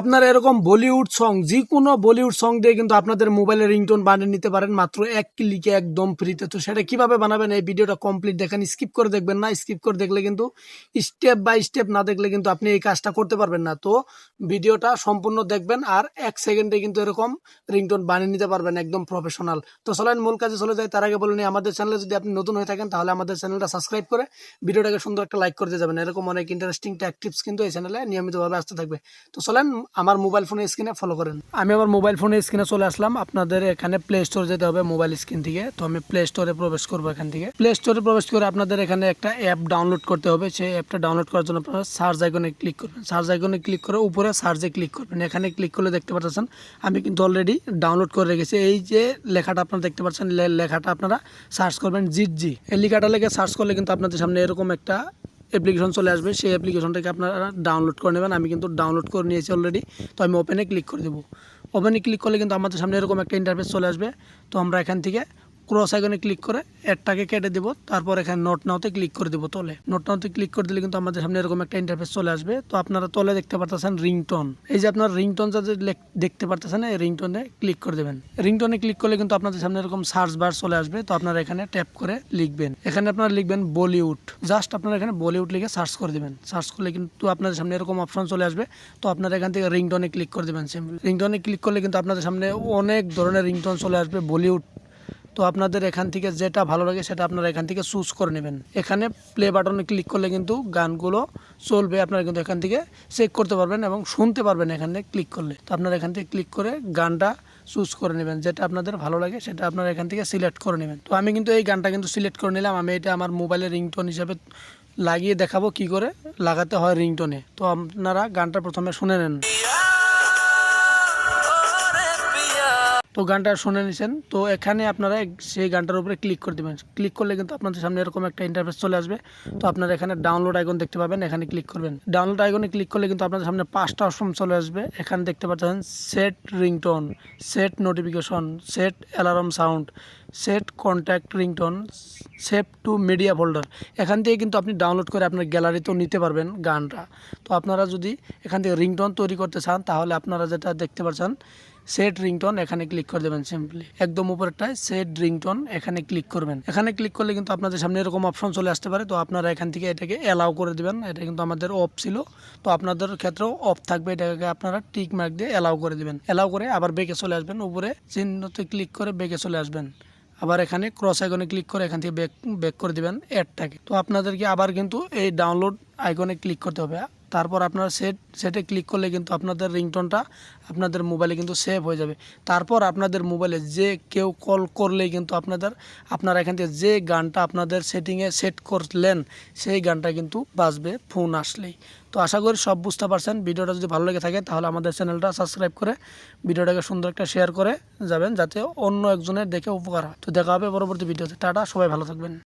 আপনারা এরকম বলিউড সং যে কোনো বলিউড সং দিয়ে কিন্তু আপনাদের মোবাইলে রিংটোন বানিয়ে নিতে পারেন। মাত্র এক ক্লিকে একদম ফ্রিতে তো সেটা কীভাবে বানাবেন এই ভিডিওটা কমপ্লিট দেখেন স্কিপ করে দেখবেন না। স্কিপ করে দেখলে কিন্তু স্টেপ বাই স্টেপ না দেখলে কিন্তু আপনি এই কাজটা করতে পারবেন না। তো ভিডিওটা সম্পূর্ণ দেখবেন আর এক সেকেন্ডে কিন্তু এরকম রিংটোন বানিয়ে নিতে পারবেন একদম প্রফেশনাল তো চলেন, মূল কাজে চলে যায় তার আগে বলে নিই, আমাদের চ্যানেলে যদি আপনি নতুন হয়ে থাকেন, তাহলে আমাদের চ্যানেলটা সাবস্ক্রাইব করে ভিডিওটাকে সুন্দর একটা লাইক করতে যাবেন। এরকম অনেক ইন্টারেস্টিং ট্যাক টিপস কিন্তু এই চ্যানেলে নিয়মিতভাবে আসতে থাকবে। তো চলেন আমার মোবাইল ফোনের স্ক্রিনে ফলো করেন। আমি আমার মোবাইল ফোনের স্ক্রিনে চলে আসলাম। আপনাদের এখানে প্লে স্টোর যেতে হবে মোবাইল স্ক্রিন থেকে। তো আমি প্লে স্টোরে প্রবেশ করব এখান থেকে। প্লে স্টোরে প্রবেশ করে আপনাদের এখানে একটা অ্যাপ ডাউনলোড করতে হবে। সেই অ্যাপটা ডাউনলোড করার জন্য আপনারা সার্চ আইকনে ক্লিক করবেন। সার্চ আইকনে ক্লিক করে উপরে সার্চে ক্লিক করবেন। এখানে ক্লিক করলে দেখতে পাচ্ছেন আমি কিন্তু অলরেডি ডাউনলোড করে রেখেছি। এই যে লেখাটা আপনারা দেখতে পাচ্ছেন লেখাটা আপনারা সার্চ করবেন জিট জি এই লেখাটা লেগে সার্চ করলে কিন্তু আপনাদের সামনে এরকম একটা অ্যাপ্লিকেশন চলে আসবে, সেই অ্যাপ্লিকেশনটাকে আপনারা ডাউনলোড করে নেবেন। আমি কিন্তু ডাউনলোড করে নিয়েছি অলরেডি তো আমি ওপেনে ক্লিক করে দেবো। ওপেনে ক্লিক করলে কিন্তু আমাদের সামনে এরকম একটা ইন্টারফেস চলে আসবে। তো আমরা এখান থেকে ক্রস আইকনে ক্লিক করে অ্যাডটাকে কেটে দেবো, তারপর এখানে নোট নাওতে ক্লিক করে দেবো তলে। নোট নাওতে ক্লিক করে দিলে কিন্তু আমাদের সামনে এরকম একটা ইন্টারফেস চলে আসবে। তো আপনারা তলে দেখতে পারতেছেন রিংটোন এই যে আপনার রিংটোন লেখ- দেখতে পারতেছেন, এই রিংটোনে ক্লিক করে দেবেন। রিংটোনে ক্লিক করলে কিন্তু আপনাদের সামনে এরকম সার্চ বার চলে আসবে। তো আপনারা এখানে ট্যাপ করে লিখবেন। এখানে আপনারা লিখবেন বলিউড জাস্ট আপনারা এখানে বলিউড লিখে সার্চ করে দেবেন। সার্চ করলে কিন্তু আপনাদের সামনে এরকম অপশন চলে আসবে। তো আপনারা এখান থেকে রিংটোনে ক্লিক করে দেবেন। সিম্পল রিংটোনে ক্লিক করলে কিন্তু আপনাদের সামনে অনেক ধরনের রিংটোন চলে আসবে বলিউড তো আপনাদের এখান থেকে যেটা ভালো লাগে সেটা আপনারা এখান থেকে চুজ করে নেবেন। এখানে প্লে বাটনে ক্লিক করলে কিন্তু গানগুলো চলবে, আপনারা কিন্তু এখান থেকে চেক করতে পারবেন এবং শুনতে পারবেন এখানে ক্লিক করলে। তো আপনারা এখান থেকে ক্লিক করে গানটা চুজ করে নেবেন, যেটা আপনাদের ভালো লাগে সেটা আপনারা এখান থেকে সিলেক্ট করে নেবেন। তো আমি কিন্তু এই গানটা কিন্তু সিলেক্ট করে নিলাম, আমি এটা আমার মোবাইলের রিংটোন হিসাবে লাগিয়ে দেখাবো কি করে, লাগাতে হয় রিংটোনে তো আপনারা গানটা প্রথমে শুনে নেন। তো গানটা শুনে নিছেন। তো এখানে আপনারা সেই গানটার উপরে ক্লিক করে দেবেন। ক্লিক করলে কিন্তু আপনাদের সামনে এরকম একটা ইন্টারফেস চলে আসবে। তো আপনারা এখানে ডাউনলোড আইকন দেখতে পাবেন, এখানে ক্লিক করবেন। ডাউনলোড আইকনে ক্লিক করলে কিন্তু আপনাদের সামনে পাঁচটা অপশন চলে আসবে। এখানে দেখতে পাচ্ছেন set ringtone set notification set alarm sound set contact ringtone save to media folder এখান থেকে কিন্তু আপনি ডাউনলোড করে আপনার গ্যালারিতেও নিতে পারবেন গানটা। তো আপনারা যদি এখান থেকে রিংটোন তৈরি করতে চান, তাহলে আপনারা যেটা দেখতে পাচ্ছেন সেট রিংটোন এখানে ক্লিক করে দেবেন সিম্পলি একদম উপরেরটায় সেট রিংটোন এখানে ক্লিক করবেন। এখানে ক্লিক করলে কিন্তু আপনাদের সামনে এরকম অপশন চলে আসতে পারে। তো আপনারা এখান থেকে এটাকে অ্যালাউ করে দিবেন। এটা কিন্তু আমাদের অফ ছিল। তো আপনাদের ক্ষেত্রেও অফ থাকবে। এটাকে আপনারা টিক মার্ক দিয়ে অ্যালাউ করে দিবেন। অ্যালাউ করে আবার বেঁকে চলে আসবেন। উপরে চিহ্নতে ক্লিক করে বেঁকে চলে আসবেন। আবার এখানে ক্রস আইকনে ক্লিক করে এখান থেকে ব্যাক ব্যাক করে দিবেন অ্যাডটাকে তো আপনাদেরকে আবার কিন্তু এই ডাউনলোড আইকনে ক্লিক করতে হবে। তারপর আপনারা সেট সেটে ক্লিক করলে কিন্তু আপনাদের রিংটোনটা আপনাদের মোবাইলে কিন্তু সেভ হয়ে যাবে। তারপর আপনাদের মোবাইলে যে কেউ কল করলেই কিন্তু আপনাদের, আপনারা এখান থেকে যে গানটা আপনাদের সেটিংয়ে সেট করলেন, সেই গানটা কিন্তু বাজবে ফোন আসলেই। তো আশা করি সব বুঝতে পারছেন। ভিডিওটা যদি ভালো লেগে থাকে তাহলে আমাদের চ্যানেলটা সাবস্ক্রাইব করে ভিডিওটাকে সুন্দর একটা শেয়ার করে যাবেন, যাতে অন্য একজনের দেখে উপকার হয়। তো দেখা হবে পরবর্তী ভিডিওতে। টাটা, সবাই ভালো থাকবেন।